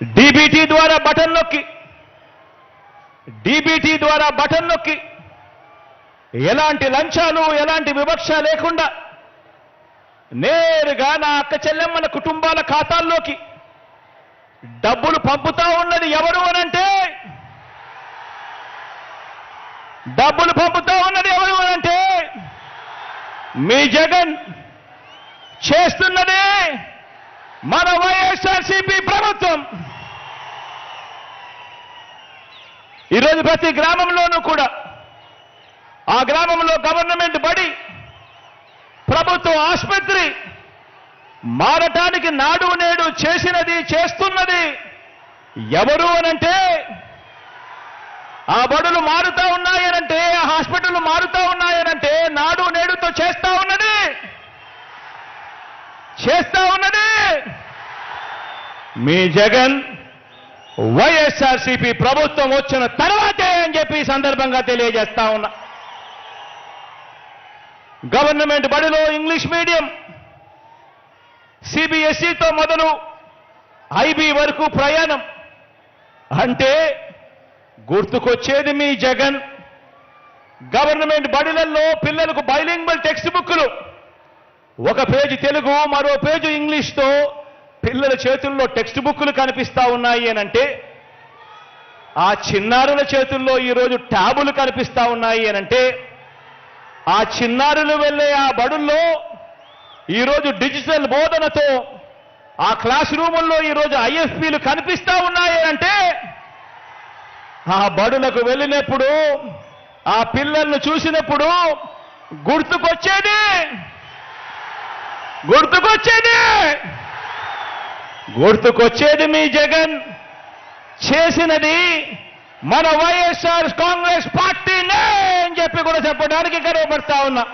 DBT ద్వారా button నొక్కి. DBT ద్వారా బటన్ నొక్కి. ఎలాంటి లంచాలు ఎలాంటి వివక్ష లేకుండా నేరుగా నా అక్క చెల్లెమ్మల కుటుంబాల ఖాతాల్లోకి డబ్బులు పంపుతా ఉన్నది ఎవరు అనంటే డబ్బులు పంపుతా ఉన్నది ఎవరు అనంటే మీ జగన్ చేస్తున్నదే మన వైఎస్ఆర్సీపీ ప్రభుత్వం. ఈరోజు ప్రతి గ్రామంలోనూ కూడా ఆ గ్రామంలో గవర్నమెంట్ బడి ప్రభుత్వ ఆసుపత్రి మారటానికి నాడు నేడు చేసినది చేస్తున్నది ఎవరు అనంటే ఆ బడులు మారుతా ఉన్నాయనంటే ఆ హాస్పిటల్ మారుతా ఉన్నాయనంటే నాడు నేడుతో చేస్తా ఉన్నది. చేస్తా ఉన్నది. మీ జగన్ వైఎస్ఆర్సీపీ ప్రభుత్వం వచ్చిన తర్వాతే అని చెప్పి ఈ సందర్భంగా తెలియజేస్తా ఉన్నా. గవర్నమెంట్ బడిలో ఇంగ్లీష్ మీడియం సిబిఎస్ఈతో మొదలు ఐబీ వరకు ప్రయాణం. అంటే గుర్తుకొచ్చేది మీ జగన్. గవర్నమెంట్ బడిలలో పిల్లలకు బైలింగ్వల్ టెక్స్ట్ బుక్లు ఒక పేజీ తెలుగు మరో పేజీ ఇంగ్లీష్తో పిల్లల చేతుల్లో టెక్స్ట్ బుక్లు కనిపిస్తా ఉన్నాయి అని అంటే ఆ చిన్నారుల చేతుల్లో ఈరోజు ట్యాబులు కనిపిస్తా ఉన్నాయి అని అంటే ఆ చిన్నారులు వెళ్ళే ఆ బడుల్లో ఈరోజు డిజిటల్ బోధనతో ఆ క్లాస్ రూముల్లో ఈరోజు ఐఎఫ్పీలు కనిపిస్తా ఉన్నాయి అంటే ఆ బడులకు వెళ్ళినప్పుడు ఆ పిల్లల్ని చూసినప్పుడు గుర్తుకొచ్చేది! గుర్తుకొచ్చేది! గుర్తుకొచ్చేది మీ జగన్. చేసినది మన వైఎస్ఆర్ కాంగ్రెస్ పార్టీనే అని చెప్పి కూడా చెప్పడానికి గర్వపడతా ఉన్నా.